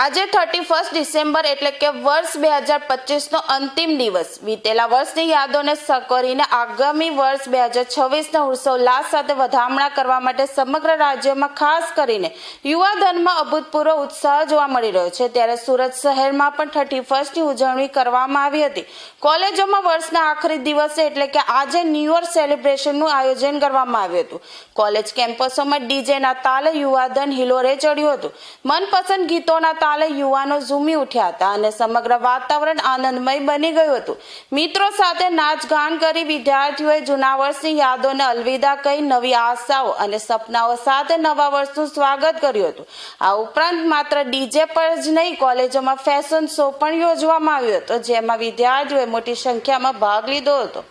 આજે thirty first December એટલે કે વર્ષ બે હજાર પચીસનો અંતિમ દિવસ. વીતેલા વર્ષની યાદોને સકોરીને આગામી વર્ષ બે હજાર છવ્વીસના હર્ષોલ્લાસ સાથે વધામણા કરવા માટે સમગ્ર રાજ્યમાં ખાસ કરીને યુવાધનમાં અભૂતપૂર્વ ઉત્સાહ જોવા મળી રહ્યો છે. ત્યારે સુરત શહેરમાં પણ થર્ટી ફર્સ્ટની ઉજવણી કરવામાં આવી હતી. કોલેજોમાં વર્ષના આખરી દિવસે એટલે કે આજે ન્યૂ યર સેલિબ્રેશનનું આયોજન કરવામાં આવ્યું હતું. કોલેજ કેમ્પસોમાં ડીજેના તાલે યુવાધન હિલોરે ચડ્યું હતું. મનપસંદ ગીતોના તાલે યુવાનો ઝૂમી ઉઠ્યા હતા અને સમગ્ર વાતાવરણ આનંદમય બની ગયું હતું. મિત્રો સાથે નાચગાન કરી વિદ્યાર્થીઓએ જૂના વર્ષની યાદોને અલવિદા કહી નવી આશાઓ અને સપનાઓ સાથે નવા વર્ષનું સ્વાગત કર્યું હતું. આ ઉપરાંત માત્ર ડીજે પર જ નહીં, કોલેજોમાં ફેશન શો પણ યોજવામાં આવ્યો હતો, જેમાં વિદ્યાર્થીઓએ મોટી સંખ્યામાં ભાગ લીધો હતો.